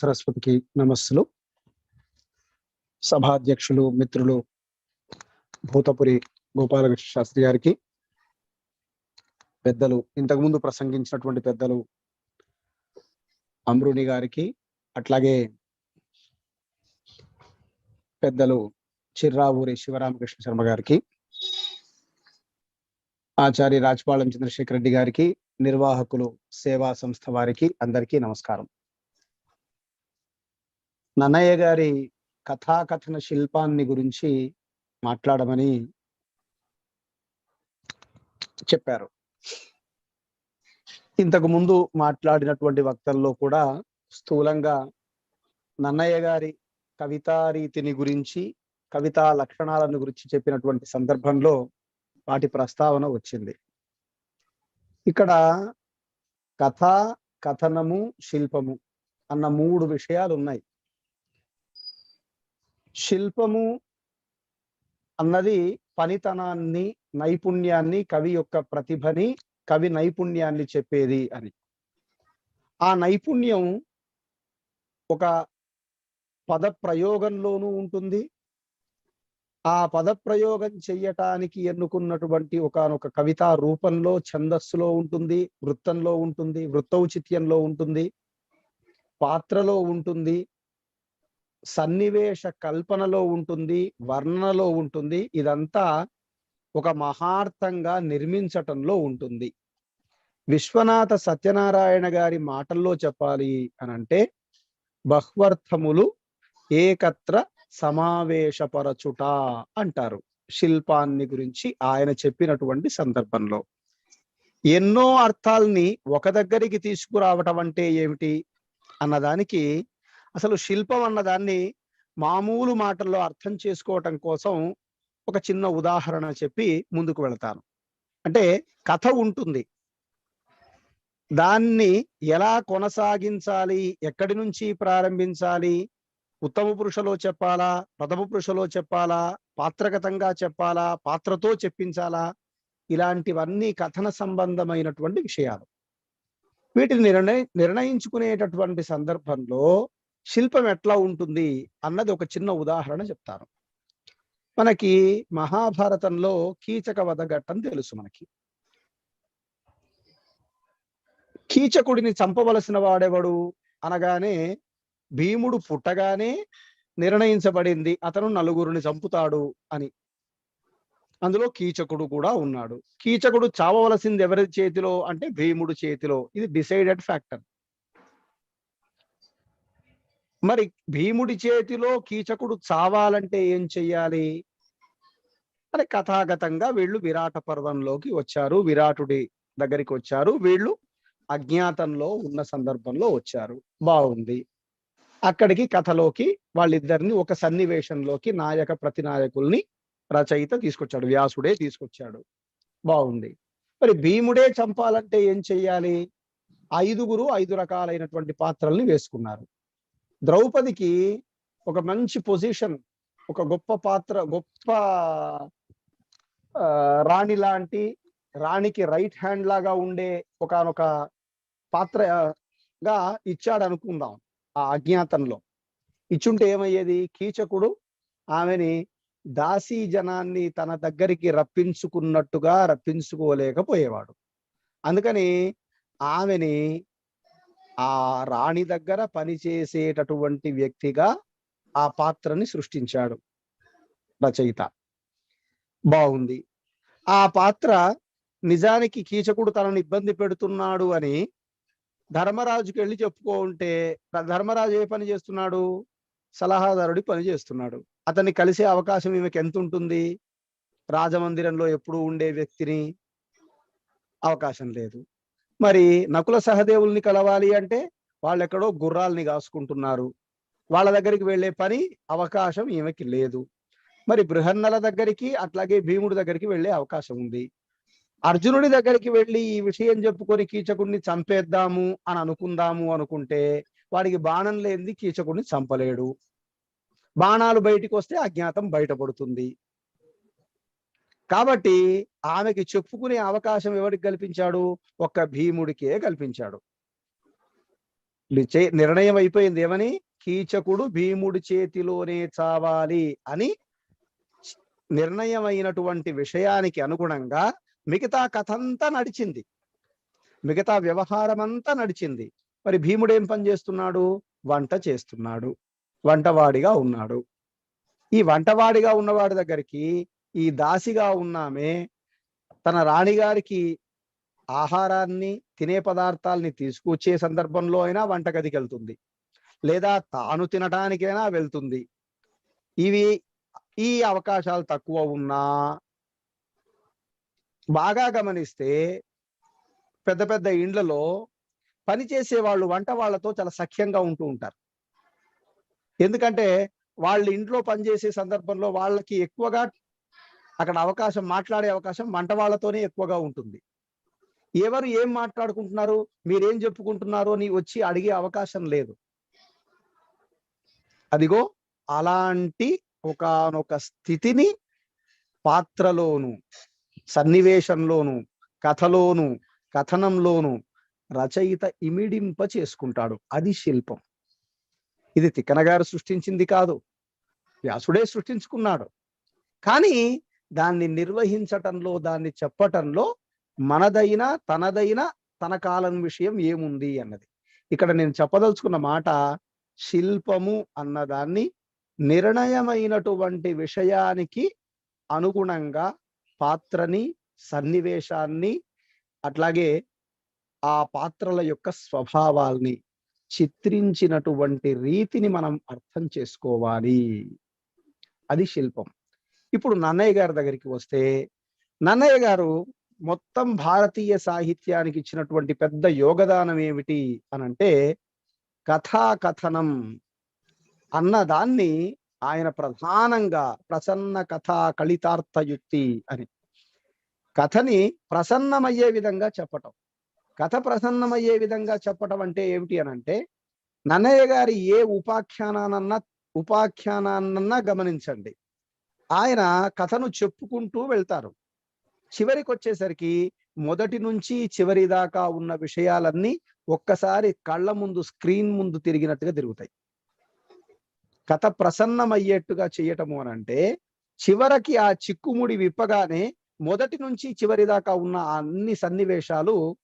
సరస్వతికి నమస్సులు. సభాధ్యక్షులు మిత్రులు భూతపురి గోపాలకృష్ణ శాస్త్రి గారికి పెద్దలు ఇంతకుముందు ప్రసంగించినటువంటి పెద్దలు అమృని గారికి అట్లాగే పెద్దలు చిర్రావూరి శివరామకృష్ణ శర్మ గారికి ఆచార్య రాజపాళెం చంద్రశేఖర్ రెడ్డి గారికి నిర్వాహకులు సేవా సంస్థ వారికి అందరికీ నమస్కారం. నన్నయ్య గారి కథాకథన శిల్పాన్ని గురించి మాట్లాడమని చెప్పారు. ఇంతకు ముందు మాట్లాడినటువంటి వక్తల్లో కూడా స్థూలంగా నన్నయ్య గారి కవితా రీతిని గురించి కవితా లక్షణాలను గురించి చెప్పినటువంటి సందర్భంలో వాటి ప్రస్తావన వచ్చింది. ఇక్కడ కథ కథనము శిల్పము అన్న మూడు విషయాలు ఉన్నాయి శిల్పము అన్నది పనితనాన్ని నైపుణ్యాన్ని కవి యొక్క ప్రతిభని కవి నైపుణ్యాన్ని చెప్పేది అని. ఆ నైపుణ్యం ఒక పద ప్రయోగంలోనూ ఉంటుంది. ఆ పద ప్రయోగం చెయ్యటానికి ఎన్నుకున్నటువంటి ఒకనొక కవితా రూపంలో ఛందస్సులో ఉంటుంది వృత్తంలో ఉంటుంది వృత్తౌచిత్యంలో ఉంటుంది పాత్రలో ఉంటుంది సన్నివేశ కల్పనలో ఉంటుంది వర్ణనలో ఉంటుంది. ఇదంతా ఒక మహార్థంగా నిర్మించటంలో ఉంటుంది. విశ్వనాథ సత్యనారాయణ గారి మాటల్లో చెప్పాలి అని అంటే బహ్వర్థములు ఏకత్ర సమావేశపరచుట అంటారు. శిల్పాన్ని గురించి ఆయన చెప్పినటువంటి సందర్భంలో. ఎన్నో అర్థాల్ని ఒక దగ్గరికి తీసుకురావటం అంటే ఏమిటి? అన్నదానికి అసలు శిల్పం అన్నదాన్ని మామూలు మాటల్లో అర్థం చేసుకోవటం కోసం ఒక చిన్న ఉదాహరణ చెప్పి ముందుకు వెళతాను. అంటే కథ ఉంటుంది. దాన్ని ఎలా కొనసాగించాలి? ఎక్కడి నుంచి ప్రారంభించాలి? ఉత్తమ పురుషలో చెప్పాలా? ప్రథమ పురుషలో చెప్పాలా? పాత్రగతంగా చెప్పాలా? పాత్రతో చెప్పించాలా? ఇలాంటివన్నీ కథన సంబంధమైనటువంటి విషయాలు. వీటిని నిర్ణయ నిర్ణయించుకునేటటువంటి సందర్భంలో శిల్పం ఎట్లా ఉంటుంది అన్నది ఒక చిన్న ఉదాహరణ చెప్తాను. మనకి మహాభారతంలో కీచక వధ ఘట్టం తెలుసు మనకి. కీచకుడిని చంపవలసిన వాడెవడు? అనగానే భీముడు పుట్టగానే నిర్ణయించబడింది అతను నలుగురిని చంపుతాడు అని. అందులో కీచకుడు కూడా ఉన్నాడు. కీచకుడు చావవలసింది ఎవరి చేతిలో? అంటే భీముడు చేతిలో. ఇది డిసైడెడ్ ఫ్యాక్టర్. మరి భీముడి చేతిలో కీచకుడు చావాలంటే ఏం చెయ్యాలి? అని కథాగతంగా వీళ్ళు విరాట పర్వంలోకి వచ్చారు విరాటుడి దగ్గరికి వచ్చారు వీళ్ళు అజ్ఞాతంలో ఉన్న సందర్భంలో వచ్చారు. బాగుంది. అక్కడికి కథలోకి వాళ్ళిద్దరిని ఒక సన్నివేశంలోకి నాయక ప్రతినాయకుల్ని రచయిత తీసుకొచ్చాడు వ్యాసుడే తీసుకొచ్చాడు. బాగుంది. మరి భీముడే చంపాలంటే ఏం చెయ్యాలి? ఐదుగురు ఐదు రకాలైనటువంటి పాత్రల్ని వేసుకున్నారు. ద్రౌపదికి ఒక మంచి పొజిషన్ ఒక గొప్ప పాత్ర గొప్ప రాణి లాంటి రాణికి రైట్ హ్యాండ్ లాగా ఉండే ఒకనొక పాత్రగా ఇచ్చాడు అనుకుందాం ఆ అజ్ఞాతంలో ఇచ్చుంటే ఏమయ్యేది? కీచకుడు ఆమెని దాసీ జనాన్ని తన దగ్గరికి రప్పించుకున్నట్టుగా రప్పించుకోలేకపోయేవాడు. అందుకని ఆమెని ఆ రాణి దగ్గర పనిచేసేటటువంటి వ్యక్తిగా ఆ పాత్రని సృష్టించాడు రచయిత. బాగుంది. ఆ పాత్ర నిజానికి కీచకుడు తనను ఇబ్బంది పెడుతున్నాడు అని ధర్మరాజుకి వెళ్ళి చెప్పుకో ఉంటే ధర్మరాజు ఏ పని చేస్తున్నాడు? సలహాదారుడి పని చేస్తున్నాడు. అతన్ని కలిసే అవకాశం ఈమెకి ఎంత ఉంటుంది? రాజమందిరంలో ఎప్పుడు ఉండే వ్యక్తిని అవకాశం లేదు. మరి నకుల సహదేవుల్ని కలవాలి అంటే వాళ్ళెక్కడో గుర్రాల్ని కాసుకుంటున్నారు. వాళ్ళ దగ్గరికి వెళ్ళే పని అవకాశం ఈమెకి లేదు. మరి బృహన్నల దగ్గరికి అట్లాగే భీముడి దగ్గరికి వెళ్ళే అవకాశం ఉంది. అర్జునుడి దగ్గరికి వెళ్ళి ఈ విషయం చెప్పుకొని కీచకుడిని చంపేద్దాము అని అనుకుందాము అనుకుంటే వాడికి బాణం లేనిది కీచకుడిని చంపలేడు. బాణాలు బయటికి వస్తే అజ్ఞాతం బయటపడుతుంది. కాబట్టి ఆమెకి చెప్పుకునే అవకాశం ఎవరికి కల్పించాడు? ఒక్క భీముడికే కల్పించాడు. నిర్ణయం అయిపోయింది ఏమని? కీచకుడు భీముడి చేతిలోనే చావాలి అని నిర్ణయమైనటువంటి విషయానికి అనుగుణంగా మిగతా కథ అంతా నడిచింది. మిగతా వ్యవహారం అంతా నడిచింది. మరి భీముడు ఏం పని చేస్తున్నాడు? వంట చేస్తున్నాడు. వంటవాడిగా ఉన్నాడు. ఈ వంటవాడిగా ఉన్నవాడి దగ్గరికి ఈ దాసిగా ఉన్నామే తన రాణిగారికి ఆహారాన్ని తినే పదార్థాలని తీసుకొచ్చే సందర్భంలో అయినా వంటగదికి వెళ్తుంది. లేదా తాను తినటానికైనా వెళ్తుంది. ఇవి ఈ అవకాశాలు తక్కువ ఉన్నా బాగా గమనిస్తే పెద్ద పెద్ద ఇండ్లలో పనిచేసే వాళ్ళు వంట వాళ్ళతో చాలా సఖ్యంగా ఉంటూ ఉంటారు. ఎందుకంటే వాళ్ళ ఇంట్లో పనిచేసే సందర్భంలో వాళ్ళకి ఎక్కువగా అక్కడ అవకాశం మాట్లాడే అవకాశం వంట వాళ్ళతోనే ఎక్కువగా ఉంటుంది. ఎవరు ఏం మాట్లాడుకుంటున్నారు మీరేం చెప్పుకుంటున్నారు అని వచ్చి అడిగే అవకాశం లేదు. అదిగో అలాంటి ఒకనొక స్థితిని పాత్రలోను సన్నివేశంలోను కథలోను కథనంలోను రచయిత ఇమిడింప చేసుకుంటాడు. అది శిల్పం. ఇది తిక్కన గారు సృష్టించింది కాదు. వ్యాసుడే సృష్టించుకున్నాడు. కానీ దాన్ని నిర్వహించటంలో దాన్ని చెప్పటంలో మనదైన తనదైన తన కాలం విషయం ఏముంది అన్నది. ఇక్కడ నేను చెప్పదలుచుకున్న మాట శిల్పము అన్నదాన్ని నిర్ణయమైనటువంటి విషయానికి అనుగుణంగా పాత్రని సన్నివేశాన్ని అట్లాగే ఆ పాత్రల యొక్క స్వభావాల్ని చిత్రించినటువంటి రీతిని మనం అర్థం చేసుకోవాలి. అది శిల్పం. ఇప్పుడు నన్నయ్య గారి దగ్గరికి వస్తే నన్నయ్య గారు మొత్తం భారతీయ సాహిత్యానికి ఇచ్చినటువంటి పెద్ద యోగదానం ఏమిటి అనంటే కథాకథనం అన్నదాన్ని ఆయన ప్రధానంగా ప్రసన్న కథా కలితార్థయుక్తి అని. కథని ప్రసన్నమయ్యే విధంగా చెప్పటం. కథ ప్రసన్నమయ్యే విధంగా చెప్పటం అంటే ఏమిటి అనంటే నన్నయ్య గారి ఏ ఉపాఖ్యానానన్నా ఉపాఖ్యానాన్నన్నా గమనించండి. ఆయన కథను చెప్పుకుంటూ వెళ్తారు. చివరికి వచ్చేసరికి మొదటి నుంచి చివరి దాకా ఉన్న విషయాలన్నీ ఒక్కసారి కళ్ళ ముందు స్క్రీన్ ముందు తిరిగినట్టుగా తిరుగుతాయి. కథ ప్రసన్నమయ్యేట్టుగా చేయటము అని అంటే చివరికి ఆ చిక్కుముడి విప్పగానే మొదటి నుంచి చివరి దాకా ఉన్న అన్ని సన్నివేశాలు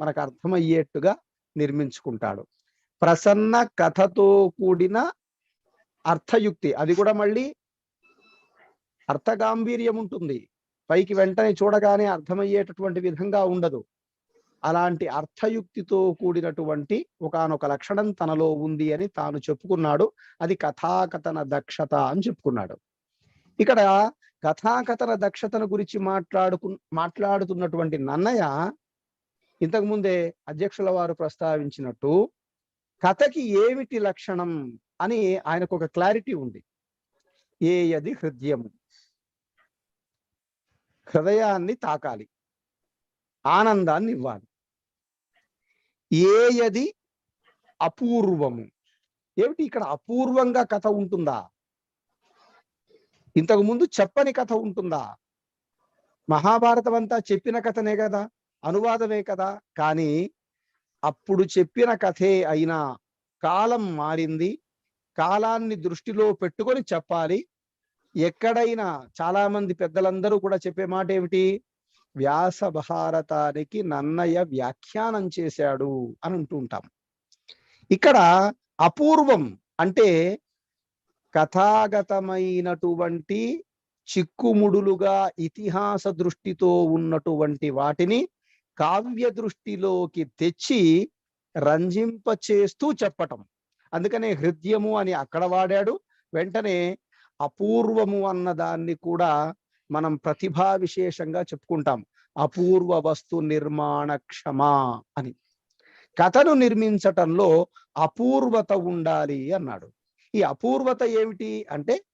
మనకు అర్థమయ్యేట్టుగా నిర్మించుకుంటాడు. ప్రసన్న కథతో కూడిన అర్థయుక్తి అది కూడా మళ్ళీ అర్థగాంభీర్యం ఉంటుంది పైకి వెంటనే చూడగానే అర్థమయ్యేటటువంటి విధంగా ఉండదు. అలాంటి అర్థయుక్తితో కూడినటువంటి ఒకానొక లక్షణం తనలో ఉంది అని తాను చెప్పుకున్నాడు. అది కథాకథన దక్షత అని చెప్పుకున్నాడు. ఇక్కడ కథాకథన దక్షతను గురించి మాట్లాడుకు మాట్లాడుతున్నటువంటి నన్నయ్య ఇంతకు ముందే అధ్యక్షుల వారు ప్రస్తావించినట్టు కథకి ఏమిటి లక్షణం అని ఆయనకు ఒక క్లారిటీ ఉంది. ఏయది హృదయము. హృదయాన్ని తాకాలి. ఆనందాన్ని ఇవ్వాలి. ఏయది అపూర్వము. ఏమిటి ఇక్కడ అపూర్వంగా కథ ఉంటుందా? ఇంతకు ముందు చెప్పని కథ ఉంటుందా? మహాభారతం అంతా చెప్పిన కథనే కదా అనువాదమే కదా కానీ అప్పుడు చెప్పిన కథే అయినా కాలం మారింది. కాలాన్ని దృష్టిలో పెట్టుకొని చెప్పాలి. ఎక్కడైనా చాలా మంది పెద్దలందరూ కూడా చెప్పే మాట ఏమిటి వ్యాస భారతానికి నన్నయ్య వ్యాఖ్యానం చేశాడు అని అంటూ ఉంటాం ఇక్కడ అపూర్వం అంటే కథాగతమైనటువంటి చిక్కుముడులుగా ఇతిహాస దృష్టితో ఉన్నటువంటి వాటిని కావ్య దృష్టిలోకి తెచ్చి రంజింప చేస్తూ చెప్పటం. అందుకనే హృదయము అని అక్కడ వాడాడు. వెంటనే అపూర్వము అన్న దాన్ని కూడా మనం ప్రతిభా విశేషంగా చెప్పుకుంటాం. అపూర్వ వస్తు నిర్మాణ క్షమ అని. కథను నిర్మించటంలో అపూర్వత ఉండాలి అన్నాడు. ఈ అపూర్వత ఏమిటి అంటే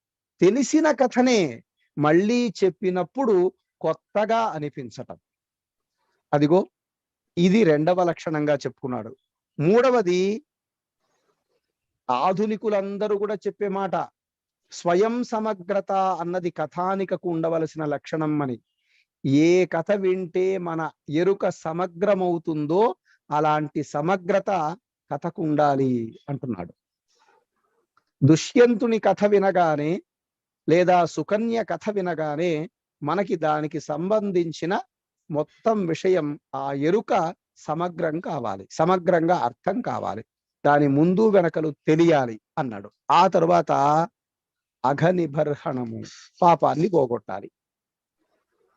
తెలిసిన కథనే మళ్ళీ చెప్పినప్పుడు కొత్తగా అనిపించటం. అదిగో ఇది రెండవ లక్షణంగా చెప్పుకున్నాడు. మూడవది ఆధునికులందరూ కూడా చెప్పే మాట. స్వయం సమగ్రత అన్నది కథానికకు ఉండవలసిన లక్షణం అని. ఏ కథ వింటే మన ఎరుక సమగ్రమవుతుందో అలాంటి సమగ్రత కథకు ఉండాలి అంటున్నాడు. దుష్యంతుని కథ వినగానే లేదా సుకన్య కథ వినగానే మనకి దానికి సంబంధించిన మొత్తం విషయం ఆ ఎరుక సమగ్రం కావాలి సమగ్రంగా అర్థం కావాలి. దాని ముందు వెనకలు తెలియాలి అన్నాడు. ఆ తరువాత అఘనిబర్హణము పాపాన్ని పోగొట్టాలి.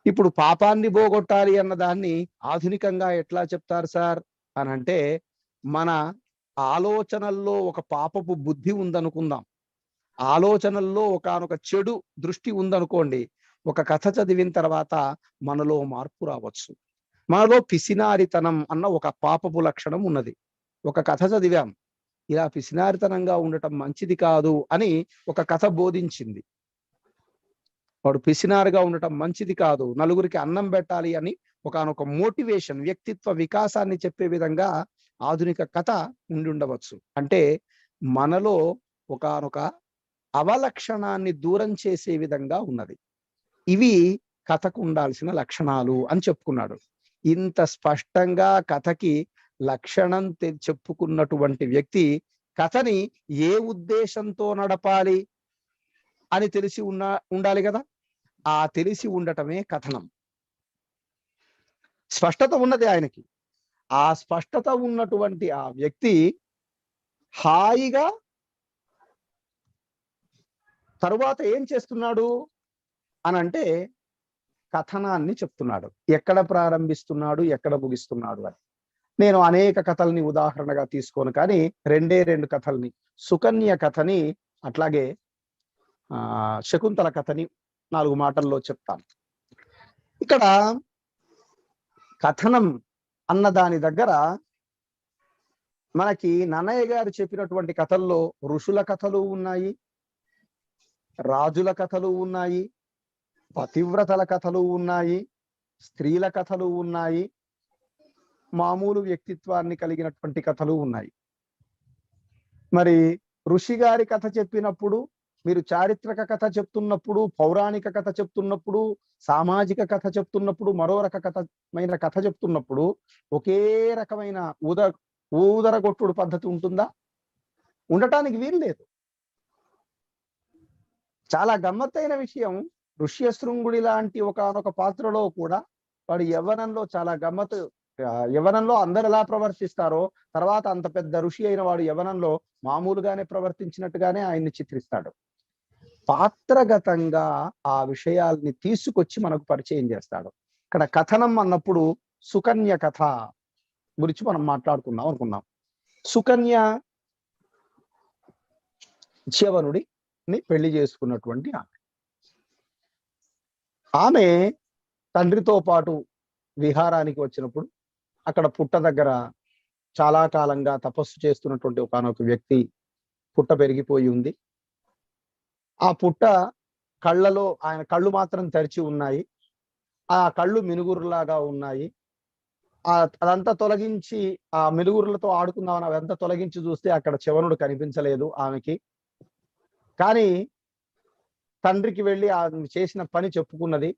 ఇప్పుడు పాపాన్ని పోగొట్టాలి అన్న దాన్ని ఆధునికంగా ఎట్లా చెప్తారు సార్? అని అంటే మన ఆలోచనల్లో ఒక పాపపు బుద్ధి ఉందనుకుందాం. ఆలోచనల్లో ఒకనొక చెడు దృష్టి ఉందనుకోండి ఒక కథ చదివిన తర్వాత మనలో మార్పు రావచ్చు. మనలో పిసినారితనం అన్న ఒక పాపపు లక్షణం ఉన్నది. ఒక కథ చదివాం. ఇలా పిసినారితనంగా ఉండటం మంచిది కాదు అని ఒక కథ బోధించింది. వాడు పిసినారుగా ఉండటం మంచిది కాదు నలుగురికి అన్నం పెట్టాలి అని ఒకనొక మోటివేషన్ వ్యక్తిత్వ వికాసాన్ని చెప్పే విధంగా ఆధునిక కథ ఉండి ఉండవచ్చు. అంటే మనలో ఒకనొక అవలక్షణాన్ని దూరం చేసే విధంగా ఉన్నది. ఇవి కథకు ఉండాల్సిన లక్షణాలు అని చెప్పుకున్నాడు. ఇంత స్పష్టంగా కథకి లక్షణం తె- చెప్పుకున్నటువంటి వ్యక్తి కథని ఏ ఉద్దేశంతో నడపాలి అని తెలిసి ఉన్న ఉండాలి కదా? ఆ తెలిసి ఉండటమే కథనం. స్పష్టత ఉన్నది ఆయనకి. ఆ స్పష్టత ఉన్నటువంటి ఆ వ్యక్తి హాయిగా తరువాత ఏం చేస్తున్నాడు అని అంటే కథనాన్ని చెప్తున్నాడు. ఎక్కడ ప్రారంభిస్తున్నాడు ఎక్కడ ముగిస్తున్నాడు అని. నేను అనేక కథల్ని ఉదాహరణగా తీసుకోను కానీ రెండే రెండు కథల్ని సుకన్య కథని అట్లాగే ఆ శకుంతల కథని నాలుగు మాటల్లో చెప్తాను. ఇక్కడ కథనం అన్న దాని దగ్గర మనకి నన్నయ్య గారు చెప్పినటువంటి కథల్లో ఋషుల కథలు ఉన్నాయి రాజుల కథలు ఉన్నాయి పతివ్రతల కథలు ఉన్నాయి స్త్రీల కథలు ఉన్నాయి మామూలు వ్యక్తిత్వాన్ని కలిగినటువంటి కథలు ఉన్నాయి. మరి ఋషి గారి కథ చెప్పినప్పుడు మీరు చారిత్రక కథ చెప్తున్నప్పుడు పౌరాణిక కథ చెప్తున్నప్పుడు సామాజిక కథ చెప్తున్నప్పుడు మరో రక కథమైన కథ చెప్తున్నప్పుడు ఒకే రకమైన ఊద ఊదరగొట్టుడు పద్ధతి ఉంటుందా? ఉండటానికి వీలు లేదు. చాలా గమ్మత్తైన విషయం ఋష్యశృంగుడి లాంటి ఒకనొక పాత్రలో కూడా వాడు యవ్వనంలో చాలా గమ్మత్తు యవనంలో అందరు ఎలా ప్రవర్తిస్తారో తర్వాత అంత పెద్ద ఋషి అయిన వాడు యవనంలో మామూలుగానే ప్రవర్తించినట్టుగానే ఆయన్ని చిత్రిస్తాడు. పాత్రగతంగా ఆ విషయాల్ని తీసుకొచ్చి మనకు పరిచయం చేస్తాడు. ఇక్కడ కథనం అన్నప్పుడు సుకన్య కథ గురించి మనం మాట్లాడుకుందాం అనుకున్నాం సుకన్య చ్యవనుడిని పెళ్ళి చేసుకున్నటువంటి ఆమె. ఆమె తండ్రితో పాటు విహారానికి వచ్చినప్పుడు అక్కడ పుట్ట దగ్గర చాలా కాలంగా తపస్సు చేస్తున్నటువంటి ఒకనొక వ్యక్తి పుట్ట పెరిగిపోయి ఉంది. ఆ పుట్ట కళ్ళలో ఆయన కళ్ళు మాత్రం తెరిచి ఉన్నాయి. ఆ కళ్ళు మినుగురులాగా ఉన్నాయి. ఆ అదంతా తొలగించి ఆ మినుగురులతో ఆడుకుందామని అదంతా తొలగించి చూస్తే అక్కడ చవనుడు కనిపించలేదు ఆమెకి. కానీ తండ్రికి వెళ్ళి ఆమె చేసిన పని చెప్పుకున్నది.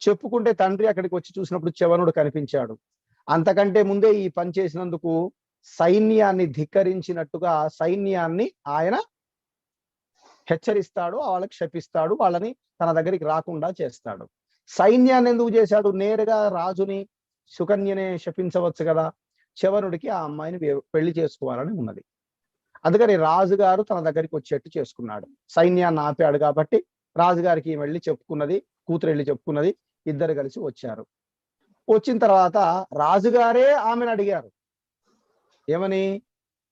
చెప్పుకుంటే తండ్రి అక్కడికి వచ్చి చూసినప్పుడు చవనుడు కనిపించాడు. అంతకంటే ముందే ఈ పని చేసినందుకు సైన్యాన్ని ధిక్కరించినట్టుగా సైన్యాన్ని ఆయన హెచ్చరిస్తాడు వాళ్ళకి శపిస్తాడు వాళ్ళని తన దగ్గరికి రాకుండా చేస్తాడు. సైన్యాన్ని ఎందుకు చేశాడు? నేరుగా రాజుని సుకన్యనే శపించవచ్చు కదా. శవనుడికి ఆ అమ్మాయిని పెళ్ళి చేసుకోవాలని ఉన్నది. అందుకని రాజుగారు తన దగ్గరికి వచ్చేట్టు చేసుకున్నాడు. సైన్యాన్ని ఆపాడు కాబట్టి రాజుగారికి వెళ్ళి చెప్పుకున్నది కూతురు వెళ్ళి చెప్పుకున్నది ఇద్దరు కలిసి వచ్చారు. వచ్చిన తర్వాత రాజుగారే ఆమెను అడిగారు. ఏమని?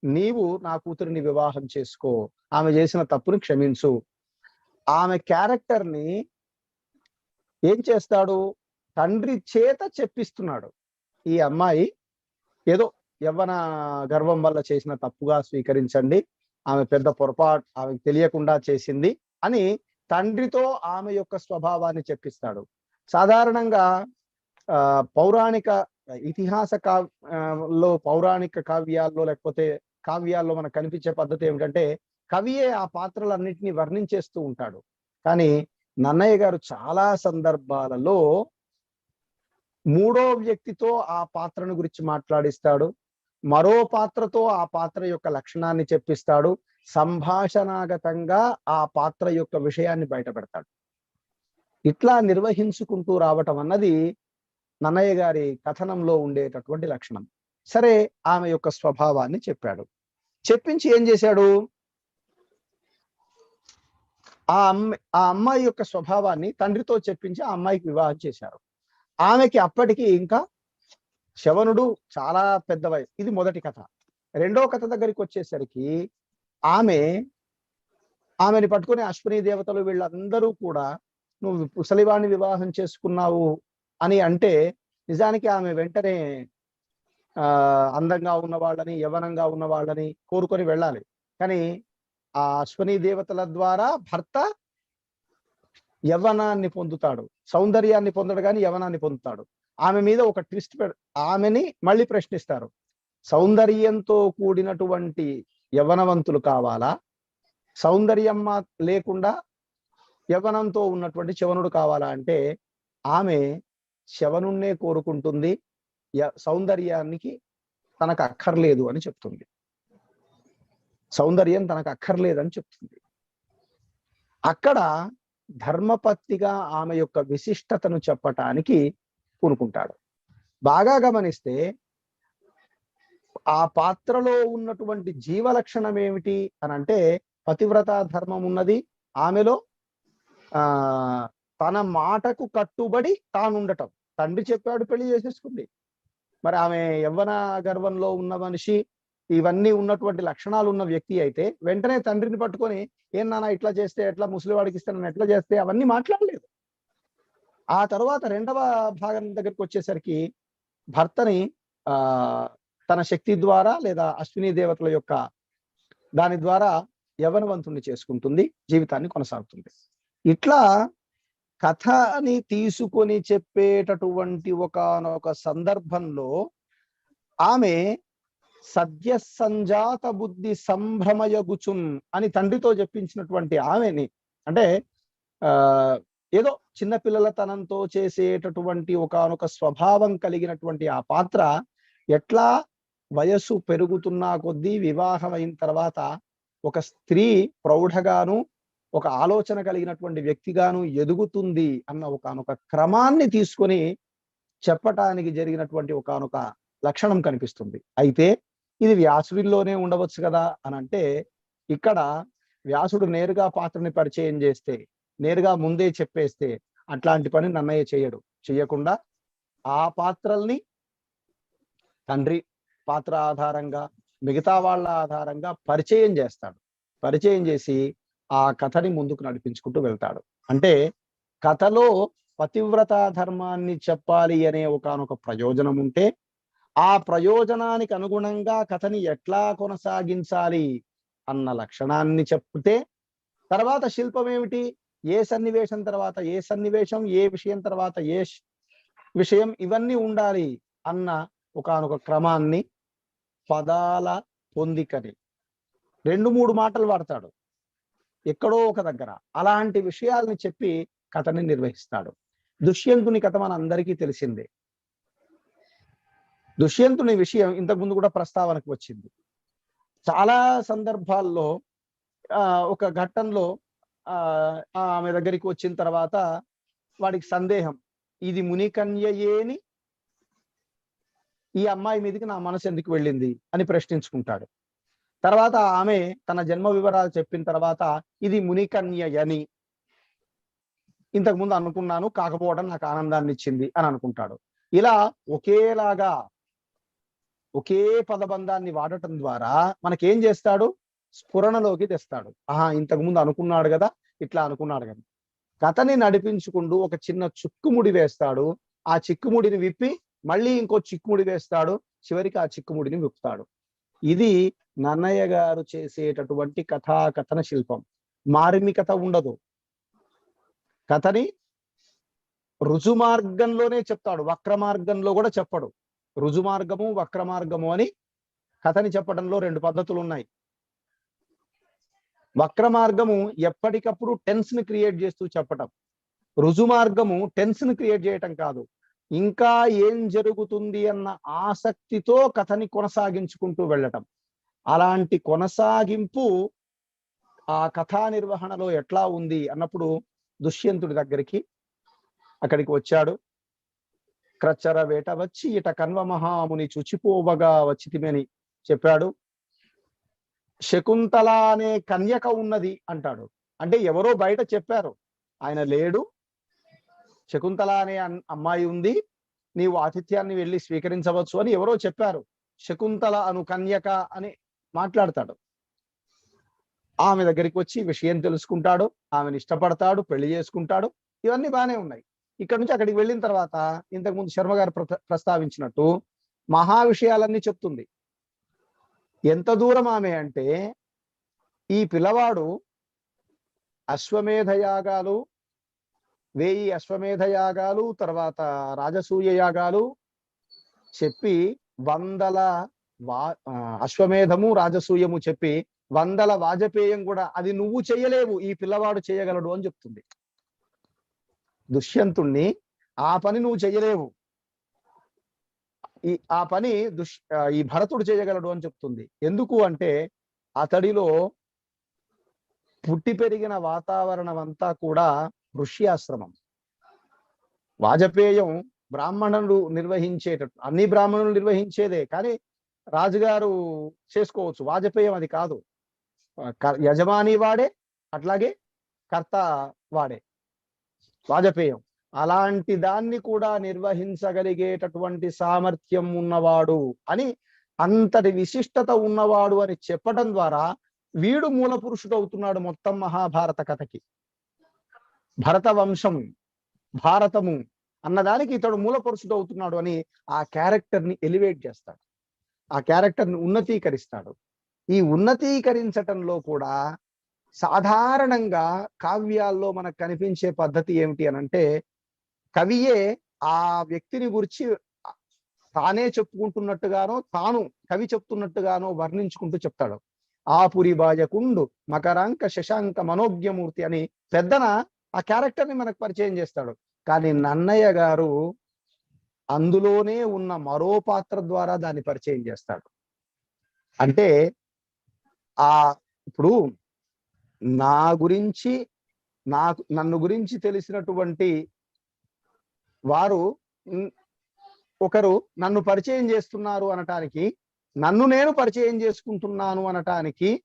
నీవు నా కూతురిని వివాహం చేసుకో. ఆమె చేసిన తప్పుని క్షమించు. ఆమె క్యారెక్టర్ని ఏం చేస్తాడు? తండ్రి చేత చెప్పిస్తున్నాడు. ఈ అమ్మాయి ఏదో యవ్వన గర్వం వల్ల చేసిన తప్పుగా స్వీకరించండి. ఆమె పెద్ద పొరపాటు ఆమెకు తెలియకుండా చేసింది అని తండ్రితో ఆమె యొక్క స్వభావాన్ని చెప్పిస్తాడు. సాధారణంగా పౌరాణిక ఇతిహాస కావ్యంలో పౌరాణిక కావ్యాల్లో లేకపోతే కావ్యాల్లో మనకు కనిపించే పద్ధతి ఏమిటంటే కవియే ఆ పాత్రలన్నింటినీ వర్ణించేస్తూ ఉంటాడు. కానీ నన్నయ్య గారు చాలా సందర్భాలలో మూడో వ్యక్తితో ఆ పాత్రను గురించి మాట్లాడిస్తాడు మరో పాత్రతో ఆ పాత్ర యొక్క లక్షణాన్ని చెప్పిస్తాడు సంభాషణాగతంగా ఆ పాత్ర యొక్క విషయాన్ని బయట పెడతాడు ఇట్లా నిర్వహించుకుంటూ రావటం అన్నది నన్నయ్య గారి కథనంలో ఉండేటటువంటి లక్షణం. సరే ఆమె యొక్క స్వభావాన్ని చెప్పాడు. చెప్పించి ఏం చేశాడు? ఆ అమ్మాయి ఆ అమ్మాయి యొక్క స్వభావాన్ని తండ్రితో చెప్పించి ఆ అమ్మాయికి వివాహం చేశారు. ఆమెకి అప్పటికి ఇంకా శవనుడు చాలా పెద్ద వయసు. ఇది మొదటి కథ. రెండో కథ దగ్గరికి వచ్చేసరికి ఆమె ఆమెని పట్టుకుని అశ్విని దేవతలు వీళ్ళందరూ కూడా నువ్వు ముసలివాణ్ణి వివాహం చేసుకున్నావు అని అంటే నిజానికి ఆమె వెంటనే ఆ అందంగా ఉన్న వాళ్ళని యవనంగా ఉన్న వాళ్ళని కోరుకొని వెళ్ళాలి. కానీ ఆ అశ్వని దేవతల ద్వారా భర్త యవ్వనాన్ని పొందుతాడు. సౌందర్యాన్ని పొందడు కానీ యవనాన్ని పొందుతాడు. ఆమె మీద ఒక ట్విస్ట్ ఆమెని మళ్ళీ ప్రశ్నిస్తారు. సౌందర్యంతో కూడినటువంటి యవనవంతులు కావాలా? సౌందర్యం లేకుండా యవనంతో ఉన్నటువంటి శవనుడు కావాలా? అంటే ఆమె శవనున్నే కోరుకుంటుంది. య- సౌందర్యానికి తనకు అక్కర్లేదు అని చెప్తుంది. సౌందర్యం తనకు అక్కర్లేదని చెప్తుంది. అక్కడ ధర్మపత్తిగా ఆమె యొక్క విశిష్టతను చెప్పటానికి పూనుకుంటాడు. బాగా గమనిస్తే ఆ పాత్రలో ఉన్నటువంటి జీవ లక్షణం ఏమిటి అని అంటే పతివ్రత ధర్మం ఉన్నది. ఆమెలో ఆ తన మాటకు కట్టుబడి తానుండటం. తండ్రి చెప్పాడు పెళ్ళి చేసేసుకుంది మరి ఆమె యవ్వన గర్వంలో ఉన్న మనిషి ఇవన్నీ ఉన్నటువంటి లక్షణాలు ఉన్న వ్యక్తి అయితే వెంటనే తండ్రిని పట్టుకొని ఏం నాన్న ఇట్లా చేస్తే ఎట్లా ముసలివాడికి ఇస్తానని ఎట్లా చేస్తే? అవన్నీ మాట్లాడలేదు. ఆ తర్వాత రెండవ భాగం దగ్గరికి వచ్చేసరికి భర్తని ఆ తన శక్తి ద్వారా లేదా అశ్విని దేవతల యొక్క దాని ద్వారా యవనవంతుణ్ణి చేసుకుంటుంది జీవితాన్ని కొనసాగుతుంది. ఇట్లా కథని తీసుకొని చెప్పేటటువంటి ఒకనొక సందర్భంలో ఆమె సద్య సంజాత బుద్ధి సంభ్రమయగుచున్ అని తండ్రితో చెప్పించినటువంటి ఆమెని అంటే ఆ ఏదో చిన్న పిల్లలతనంతో చేసేటటువంటి ఒకనొక స్వభావం కలిగినటువంటి ఆ పాత్ర ఎట్లా వయస్సు పెరుగుతున్నా కొద్దీ వివాహం అయిన తర్వాత ఒక స్త్రీ ప్రౌఢగాను ఒక ఆలోచన కలిగినటువంటి వ్యక్తిగాను ఎదుగుతుంది అన్న ఒకనొక క్రమాన్ని తీసుకొని చెప్పటానికి జరిగినటువంటి ఒకనొక లక్షణం కనిపిస్తుంది. అయితే ఇది వ్యాసుడిలోనే ఉండవచ్చు కదా అని అంటే ఇక్కడ వ్యాసుడు నేరుగా పాత్రని పరిచయం చేస్తే నేరుగా ముందే చెప్పేస్తే అట్లాంటి పని నన్నయ్య చేయడు. చేయకుండా ఆ పాత్రల్ని తండ్రి పాత్ర ఆధారంగా మిగతా వాళ్ళ ఆధారంగా పరిచయం చేస్తాడు. పరిచయం చేసి ఆ కథని ముందుకు నడిపించుకుంటూ వెళ్తాడు. అంటే కథలో పతివ్రత ధర్మాన్ని చెప్పాలి అనే ఒకనొక ప్రయోజనం ఉంటే ఆ ప్రయోజనానికి అనుగుణంగా కథని ఎట్లా కొనసాగించాలి అన్న లక్షణాన్ని చెప్తే తర్వాత శిల్పం ఏమిటి ఏ సన్నివేశం తర్వాత ఏ సన్నివేశం? ఏ విషయం తర్వాత ఏ విషయం? ఇవన్నీ ఉండాలి అన్న ఒకనొక క్రమాన్ని పదాల పొందికని రెండు మూడు మాటలు వాడతాడు. ఎక్కడో ఒక దగ్గర అలాంటి విషయాల్ని చెప్పి కథని నిర్వహిస్తాడు. దుష్యంతుని కథ మన అందరికీ తెలిసిందే. దుష్యంతుని విషయం ఇంతకు ముందు కూడా ప్రస్తావనకు వచ్చింది. చాలా సందర్భాల్లో ఆ ఒక ఘట్టంలో ఆ ఆమె దగ్గరికి వచ్చిన తర్వాత వాడికి సందేహం ఇది మునికన్యయేని? ఈ అమ్మాయి మీదకి నా మనసు ఎందుకు వెళ్ళింది? అని ప్రశ్నించుకుంటాడు. తర్వాత ఆమె తన జన్మ వివరాలు చెప్పిన తర్వాత ఇది మునికన్యయని. ఇంతకు ముందు అనుకున్నాను కాకపోవడం నాకు ఆనందాన్ని ఇచ్చింది అని అనుకుంటాడు. ఇలా ఒకేలాగా ఒకే పదబంధాన్ని వాడటం ద్వారా మనకేం చేస్తాడు? స్ఫురణలోకి తెస్తాడు. ఆహా ఇంతకు ముందు అనుకున్నాడు కదా ఇట్లా అనుకున్నాడు కదా. కథని నడిపించుకుంటూ ఒక చిన్న చిక్కుముడి వేస్తాడు. ఆ చిక్కుముడిని విప్పి మళ్ళీ ఇంకో చిక్కుముడి వేస్తాడు. చివరికి ఆ చిక్కుముడిని విప్పుతాడు. ఇది నన్నయ్య గారు చేసేటటువంటి కథా కథన శిల్పం. మారిమి కథ ఉండదు. కథని రుజు మార్గంలోనే చెప్తాడు. వక్ర మార్గంలో కూడా చెప్పడు. రుజు మార్గము వక్ర మార్గము అని కథని చెప్పడంలో రెండు పద్ధతులు ఉన్నాయి వక్ర మార్గము ఎప్పటికప్పుడు టెన్స్ని క్రియేట్ చేస్తూ చెప్పటం. రుజు మార్గము టెన్స్ని క్రియేట్ చేయటం కాదు. ఇంకా ఏం జరుగుతుంది అన్న ఆసక్తితో కథని కొనసాగించుకుంటూ వెళ్ళటం. అలాంటి కొనసాగింపు ఆ కథా నిర్వహణలో ఎట్లా ఉంది అన్నప్పుడు దుష్యంతుడి దగ్గరికి అక్కడికి వచ్చాడు. క్రచ్చర వేట వచ్చి ఇట కన్వ మహాముని చుచిపోవగా వచ్చితిమని చెప్పాడు. శకుంతల అనే కన్యక ఉన్నది అంటాడు. అంటే ఎవరో బయట చెప్పారు. ఆయన లేడు. శకుంతల అనే అమ్మాయి ఉంది. నీవు ఆతిథ్యాన్ని వెళ్ళి స్వీకరించవచ్చు అని ఎవరో చెప్పారు. శకుంతల అను కన్యక అని మాట్లాడతాడు. ఆమె దగ్గరికి వచ్చి విషయం తెలుసుకుంటాడు ఆమెను ఇష్టపడతాడు పెళ్ళి చేసుకుంటాడు ఇవన్నీ బాగానే ఉన్నాయి. ఇక్కడ నుంచి అక్కడికి వెళ్ళిన తర్వాత ఇంతకు ముందు శర్మ గారు ప్రస్తావించినట్టు మహా విషయాలన్నీ చెప్తుంది. ఎంత దూరం ఆమె అంటే ఈ పిల్లవాడు అశ్వమేధ యాగాలు వేయి అశ్వమేధ యాగాలు తర్వాత రాజసూయ యాగాలు చెప్పి వందల వా అశ్వమేధము రాజసూయము చెప్పి వందల వాజపేయం కూడా అది నువ్వు చేయలేవు ఈ పిల్లవాడు చేయగలడు అని చెప్తుంది. దుష్యంతుణ్ణి ఆ పని నువ్వు చేయలేవు. ఈ ఆ పని దుష్ ఈ భరతుడు చేయగలడు అని చెప్తుంది. ఎందుకు అంటే అతడిలో పుట్టి పెరిగిన వాతావరణం అంతా కూడా ఋష్యాశ్రమం. వాజపేయం బ్రాహ్మణులు నిర్వహించేటట్టు అన్ని బ్రాహ్మణులు నిర్వహించేదే కానీ రాజుగారు చేసుకోవచ్చు. వాజపేయం అది కాదు. యజమాని వాడే అట్లాగే కర్త వాడే. వాజపేయం. అలాంటి దాన్ని కూడా నిర్వహించగలిగేటటువంటి సామర్థ్యం ఉన్నవాడు అని అంతటి విశిష్టత ఉన్నవాడు అని చెప్పడం ద్వారా వీడు మూల పురుషుడు అవుతున్నాడు మొత్తం మహాభారత కథకి. భరత వంశం భారతము అన్నదానికి ఇతడు మూల పురుషుడు అవుతున్నాడు అని ఆ క్యారెక్టర్ని ఎలివేట్ చేస్తాడు. ఆ క్యారెక్టర్ని ఉన్నతీకరిస్తాడు. ఈ ఉన్నతీకరించటంలో కూడా సాధారణంగా కావ్యాల్లో మనకు కనిపించే పద్ధతి ఏమిటి అని అంటే కవియే ఆ వ్యక్తిని గురించి తానే చెప్పుకుంటున్నట్టుగానో తాను కవి చెప్తున్నట్టుగానో వర్ణించుకుంటూ చెప్తాడు. ఆపురి బాజకుండు మకరాంక శశాంక మనోజ్ఞమూర్తి అని పెద్దన ఆ క్యారెక్టర్ని మనకు పరిచయం చేస్తాడు. కానీ నన్నయ్య గారు అందులోనే ఉన్న మరో పాత్ర ద్వారా దాన్ని పరిచయం చేస్తాడు. అంటే ఆ ఇప్పుడు నా గురించి నాకు నన్ను గురించి తెలిసినటువంటి వారు ఒకరు నన్ను పరిచయం చేస్తున్నారు అనటానికి నన్ను నేను పరిచయం చేసుకుంటున్నాను అనటానికి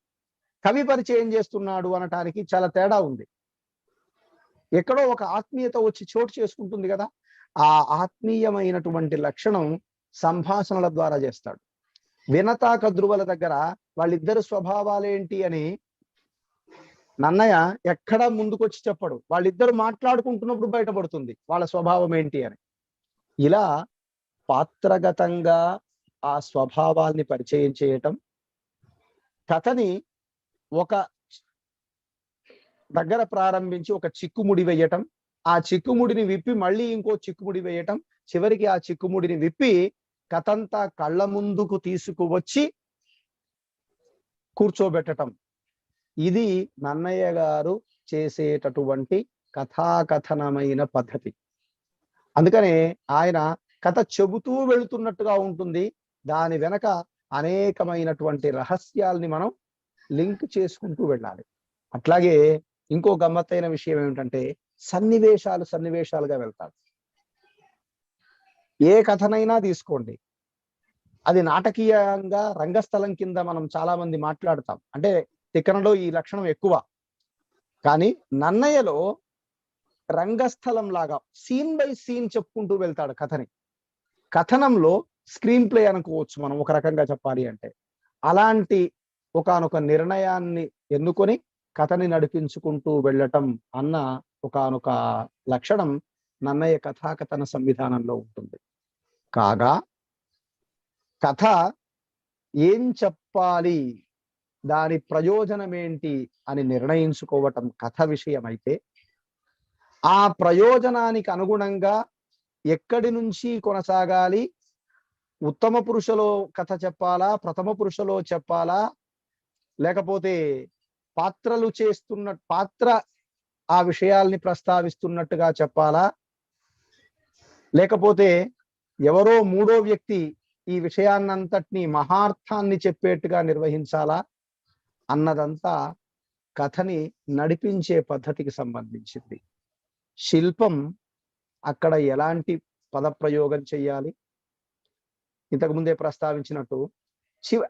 కవి పరిచయం చేస్తున్నాడు అనటానికి చాలా తేడా ఉంది. ఎక్కడో ఒక ఆత్మీయత వచ్చి చోటు చేసుకుంటుంది కదా. ఆ ఆత్మీయమైనటువంటి లక్షణం సంభాషణల ద్వారా చేస్తాడు. వినతా కద్రువల దగ్గర వాళ్ళిద్దరు స్వభావాలేంటి అని నన్నయ్య ఎక్కడ ముందుకొచ్చి చెప్పడు. వాళ్ళిద్దరు మాట్లాడుకుంటున్నప్పుడు బయటపడుతుంది. వాళ్ళ స్వభావం ఏంటి అని. ఇలా పాత్రగతంగా ఆ స్వభావాల్ని పరిచయం చేయటం కథని ఒక దగ్గర ప్రారంభించి ఒక చిక్కుముడి వేయటం ఆ చిక్కుముడిని విప్పి మళ్ళీ ఇంకో చిక్కుముడి వేయటం చివరికి ఆ చిక్కుముడిని విప్పి కథంతా కళ్ళ ముందుకు తీసుకువచ్చి కూర్చోబెట్టటం. ఇది నన్నయ్య గారు చేసేటటువంటి కథాకథనమైన పద్ధతి. అందుకనే ఆయన కథ చెబుతూ వెళుతున్నట్టుగా ఉంటుంది. దాని వెనక అనేకమైనటువంటి రహస్యాల్ని మనం లింక్ చేసుకుంటూ వెళ్ళాలి. అట్లాగే ఇంకో గమ్మత్తైన విషయం ఏమిటంటే సన్నివేశాలు సన్నివేశాలుగా వెళ్తాడు. ఏ కథనైనా తీసుకోండి. అది నాటకీయంగా రంగస్థలం కింద మనం చాలా మంది మాట్లాడతాం. అంటే తిక్కనలో ఈ లక్షణం ఎక్కువ. కానీ నన్నయ్యలో రంగస్థలం లాగా సీన్ బై సీన్ చెప్పుకుంటూ వెళ్తాడు కథని. కథనంలో స్క్రీన్ ప్లే అనుకోవచ్చు మనం ఒక రకంగా చెప్పాలి అంటే. అలాంటి ఒకానొక నిర్ణయాన్ని ఎన్నుకొని కథని నడిపించుకుంటూ వెళ్ళటం అన్న ఒకానొక లక్షణం నన్నయ్య కథాకథన సంవిధానంలో ఉంటుంది. కాగా కథ ఏం చెప్పాలి దాని ప్రయోజనం ఏంటి అని నిర్ణయించుకోవటం కథ విషయం అయితే ఆ ప్రయోజనానికి అనుగుణంగా ఎక్కడి నుంచి కొనసాగాలి ఉత్తమ పురుషలో కథ చెప్పాలా ప్రథమ పురుషలో చెప్పాలా లేకపోతే పాత్రలు చేస్తున్న పాత్ర ఆ విషయాల్ని ప్రస్తావిస్తున్నట్టుగా చెప్పాలా? లేకపోతే ఎవరో మూడో వ్యక్తి ఈ విషయాన్నంతటిని మహార్థాన్ని చెప్పేట్టుగా నిర్వహించాలా? అన్నదంతా కథని నడిపించే పద్ధతికి సంబంధించింది. శిల్పం అక్కడ ఎలాంటి పదప్రయోగం చేయాలి ఇంతకు ముందే ప్రస్తావించినట్టు శివ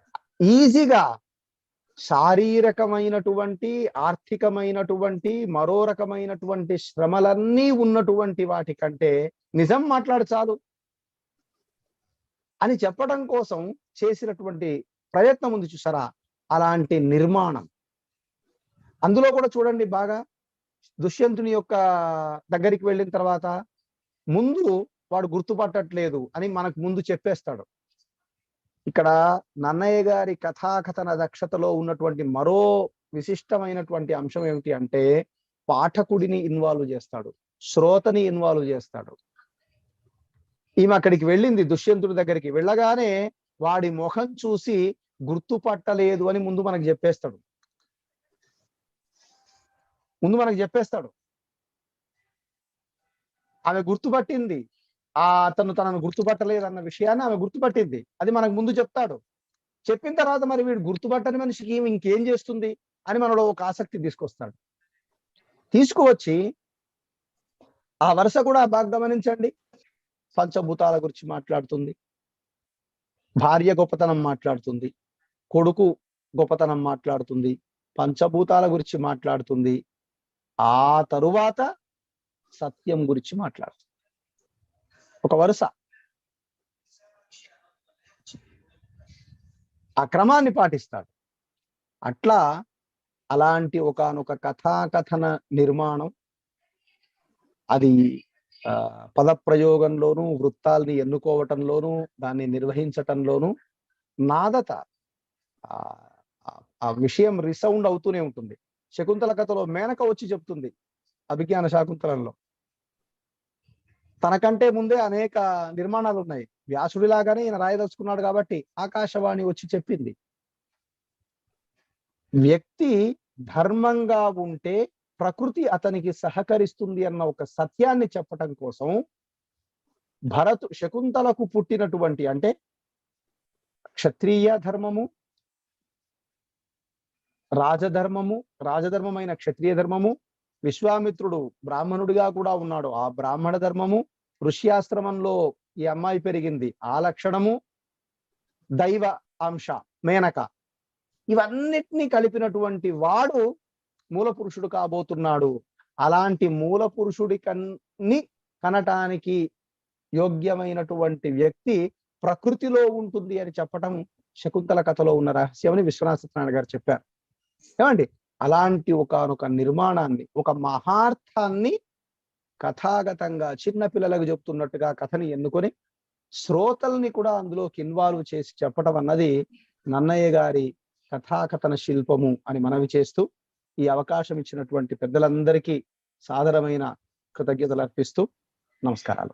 ఈజీగా శారీరకమైనటువంటి ఆర్థికమైనటువంటి మరో రకమైనటువంటి శ్రమలన్నీ ఉన్నటువంటి వాటి కంటే నిజం మాట్లాడు చాలు. అని చెప్పడం కోసం చేసినటువంటి ప్రయత్నం ఉంది చూసారా? అలాంటి నిర్మాణం. అందులో కూడా చూడండి బాగా. దుష్యంతుని యొక్క దగ్గరికి వెళ్ళిన తర్వాత ముందు వాడు గుర్తుపట్టట్లేదు అని మనకు ముందు చెప్పేస్తాడు. ఇక్కడ నన్నయ్య గారి కథాకథన దక్షతలో ఉన్నటువంటి మరో విశిష్టమైనటువంటి అంశం ఏమిటి అంటే పాఠకుడిని ఇన్వాల్వ్ చేస్తాడు శ్రోతని ఇన్వాల్వ్ చేస్తాడు. ఈమె అక్కడికి వెళ్ళింది దుష్యంతుడి దగ్గరికి. వెళ్ళగానే వాడి ముఖం చూసి గుర్తుపట్టలేదు అని ముందు మనకు చెప్పేస్తాడు. ముందు మనకు చెప్పేస్తాడు. ఆమె గుర్తుపట్టింది ఆ అతను తనను గుర్తుపట్టలేదు అన్న విషయాన్ని ఆమె గుర్తుపట్టింది. అది మనకు ముందు చెప్తాడు. చెప్పిన తర్వాత మరి వీడు గుర్తుపట్టని మనిషికి ఇంకేం చేస్తుంది అని మనలో ఒక ఆసక్తి తీసుకొస్తాడు. తీసుకువచ్చి ఆ వరుస కూడా బాగా గమనించండి. పంచభూతాల గురించి మాట్లాడుతుంది. భార్య గొప్పతనం మాట్లాడుతుంది. కొడుకు గొప్పతనం మాట్లాడుతుంది. పంచభూతాల గురించి మాట్లాడుతుంది. ఆ తరువాత సత్యం గురించి మాట్లాడుతుంది. ఒక వరుస. ఆ క్రమాన్ని పాటిస్తాడు. అట్లా అలాంటి ఒకనొక కథాకథన నిర్మాణం అది ఆ పదప్రయోగంలోను వృత్తాల్ని ఎన్నుకోవటంలోను దాన్ని నిర్వహించటంలోను నాదత ఆ విషయం రిసౌండ్ అవుతూనే ఉంటుంది. శకుంతల కథలో మేనక వచ్చి చెప్తుంది అభిజ్ఞాన శాకుంతలంలో. తనకంటే ముందే అనేక నిర్మాణాలు ఉన్నాయి వ్యాసుడిలాగానే ఈయన రాయదలుచుకున్నాడు కాబట్టి ఆకాశవాణి వచ్చి చెప్పింది. వ్యక్తి ధర్మంగా ఉంటే ప్రకృతి అతనికి సహకరిస్తుంది అన్న ఒక సత్యాన్ని చెప్పటం కోసం భరతు శకుంతలకు పుట్టినటువంటి అంటే క్షత్రియ ధర్మము రాజధర్మము రాజధర్మమైన క్షత్రియ ధర్మము విశ్వామిత్రుడు బ్రాహ్మణుడిగా కూడా ఉన్నాడు. ఆ బ్రాహ్మణ ధర్మము ఋష్యాశ్రమంలో ఈ అమ్మాయి పెరిగింది. ఆ లక్షణము దైవ అంశ మేనక. ఇవన్నిటినీ కలిపినటువంటి వాడు మూల పురుషుడు కాబోతున్నాడు. అలాంటి మూల పురుషుడి కన్ని కనటానికి యోగ్యమైనటువంటి వ్యక్తి ప్రకృతిలో ఉంటుంది అని చెప్పటం శకుంతల కథలో ఉన్న రహస్యమని విశ్వనాథ సత్యనారాయణ గారు చెప్పారు. ఏమండి? అలాంటి ఒకనొక నిర్మాణాన్ని ఒక మహార్థాన్ని కథాగతంగా చిన్న పిల్లలకు చెప్తున్నట్టుగా కథని ఎన్నుకొని శ్రోతల్ని కూడా అందులోకి ఇన్వాల్వ్ చేసి చెప్పటం అన్నది నన్నయ్య గారి కథాకథన శిల్పము అని మనవి చేస్తూ ఈ అవకాశం ఇచ్చినటువంటి పెద్దలందరికీ సాదరమైన కృతజ్ఞతలు అర్పిస్తూ నమస్కారాలు.